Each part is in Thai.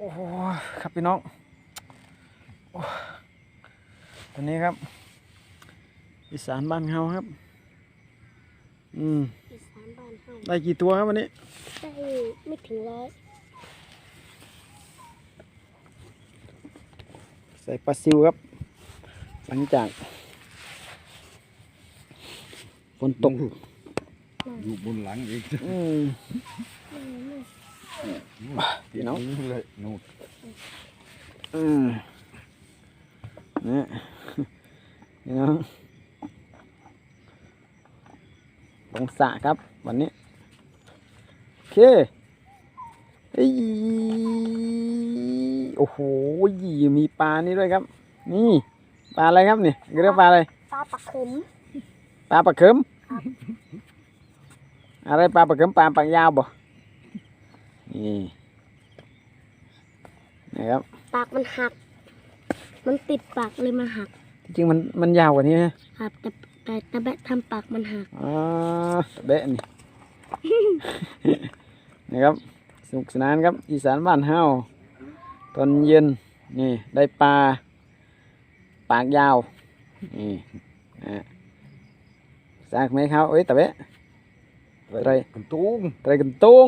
โอ้โหครับพี่น้องโอ้ตัวนี้ครับ อีสานบ้านเฮาครับ อืมอีสานบ้านเฮาได้กี่ตัวครับวันนี้ได้ไม่ถึงร้อยใส่ปลาซิวครับ หลังจากฝนตกอยู่บนหลังอีกอืม พี่น้องเลยนู่นอืมนี่พี่น้องลงสระครับ วันนี้ โอเคเอ้ยโอ้โหมีปลานี่ด้วยครับ นี่ปลาอะไรครับนี่เรียกปลาอะไรปลาปักเข็มปลาปลาเข็มอะไรปลาปลาเข็มปลาปากยาวบ่ นี่นะครับ ปากมันหัก มันติดปากเลยมันหัก จริงๆมันมันยาวกว่านี้นะครับแต่แต่ตะแบะทำปากมันหักอ๋อเบะนี่ นะครับสนุกสนานครับ อีสานบ้านเฮาตอนเย็นนี่ได้ปลา ปากยาวนี่นะสากไหมครับเอ้ยตะเบะอะไรกันตุ้งไตรกันตุง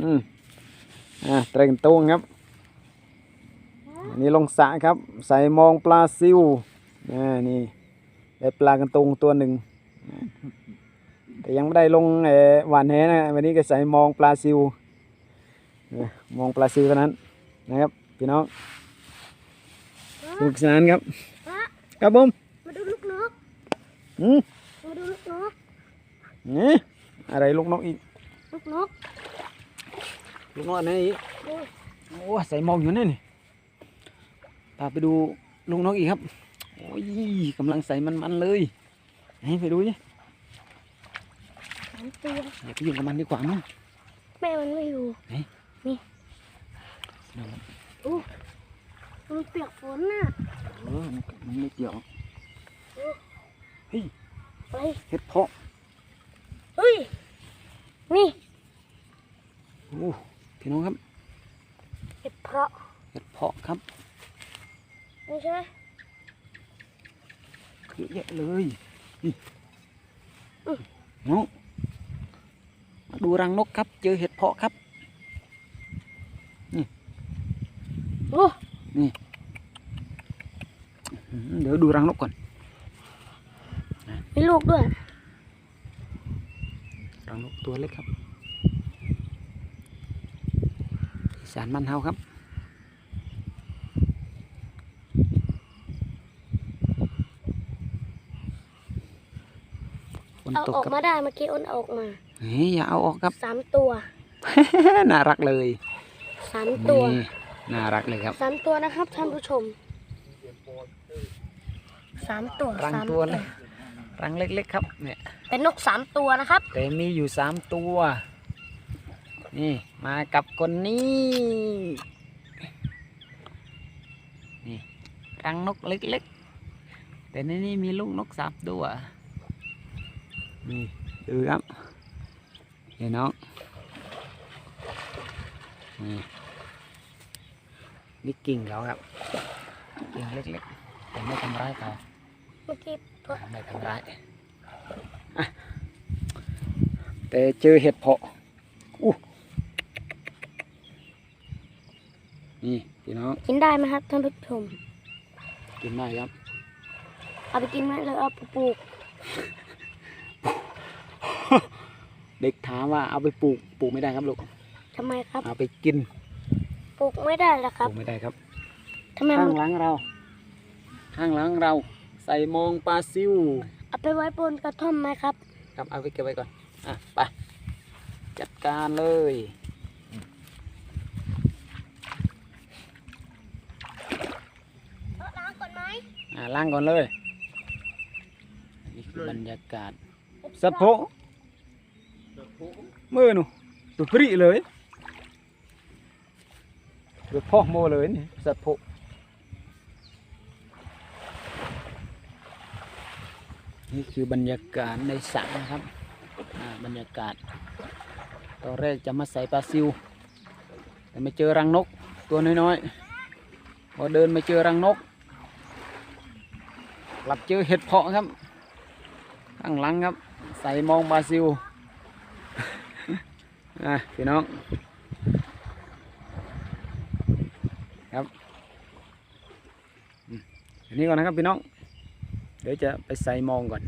อืม อ่าไตรกันตุงครับอันนี้ลงสระครับ ใส่มองปลาซิวอ่านี่ได้ปลากันตุงตัวหนึ่งอ่าแต่ยังไม่ได้ลงเอ่อหวานแหนะวันนี้ก็ใส่มองปลาซิวเออมองปลาซิวเท่านั้นนะครับพี่น้องสนุกสนานครับครับผมมาดูลูกนกอืมมาดูลูกนกนี่อะไรลูกนกอีกลูกนก ลูกนกอันไหนอีกดูโอ้ใส่มองอยู่นี่นี่พาไปดูลุงนกอีกครับ โอ้ยกำลังใส่มันๆเลย ให้ไปดูดิสามตัวอย่าไปยุ่งกับมันดีกว่ามั้งแม่มันไม่อยู่เฮ้ยนี่เดี๋ยวมันอู้มันเปียกฝนน่ะเออมันมันไม่เกี่ยวไปเห็ดเพาะเฮ้ย นี่ โอ้ พี่น้องครับเห็ดเพราะเห็ดเพาะครับนี่ใช่ไหมเยอะแยะเลยนี่น้องมาดูรังนกครับ เจอเห็ดเพาะครับโอ้อืมเดี๋ยวดูรังนกก่อน มีลูกด้วย รังนกตัวเล็กครับอี สานมันเฮาครับฝนเอาตกออกครับมาได้เมื่อกี้อ้นเอาออกมาเฮ้ยอย่าเอาออกครับ สามตัวน่ารักเลยสามตัวนี่น่ารักเลยครับ สามตัวนะครับท่านผู้ชมสามตัวรังสามตัวเลยรังเล็กๆครับเนี่ย เป็นนกสามตัวนะครับ แต่มีอยู่สามตัว นี่ มากับคนนี้นี่รังนกเล็กๆ แต่ในนี้มีลูกนกสามตัวนี่ดูครับเห็นน้องนี่นี่กิ่งเขาครับกิ่งเล็กๆแต่ไม่ทำร้ายเขาเมื่อกี้ตัวไม่ทำร้ายอะแต่เจอเห็ดเพาะอู้นี่ พี่น้องกินได้ไหมครับท่านผู้ชม กินได้ครับ เอาไปกินไหมเลยเอาไปปลูก เด็กถามว่าเอาไปปลูกปลูกไม่ได้ครับลูกทำไมครับ เอาไปกินปลูกไม่ได้ละคปรับลูกไม่ได้ครับ ทำไมข้ามังนหลังเรา ข้างหลังเรา ใส่มองปลาซิวเอาไปไว้บนกระท่อมไหมครับ ครับเอาไปเก็บไว้ก่อนอะไปจัดการเลย ล้างก่อนไหม อะล้างก่อนเลยนี่คือบรรยากาศสะโพกมือหนูตุปรีเลยเดือพ่อโมเลยนี่สะโพกนี่คือบรรยากาศในสระนะครับบรรยากาศ ตอนแรกจะมาใส่ปลาซิว แต่ไม่เจอรังนกตัวน้อยๆพอเดินมาเจอรังนก กลับเจอเห็ดเพาะครับ ข้างหลังครับ ใส่มองบราซิลอะพี่น้อง ครับอันนี้ก่อนนะครับพี่น้อง เดี๋ยวจะไปใส่มองก่อน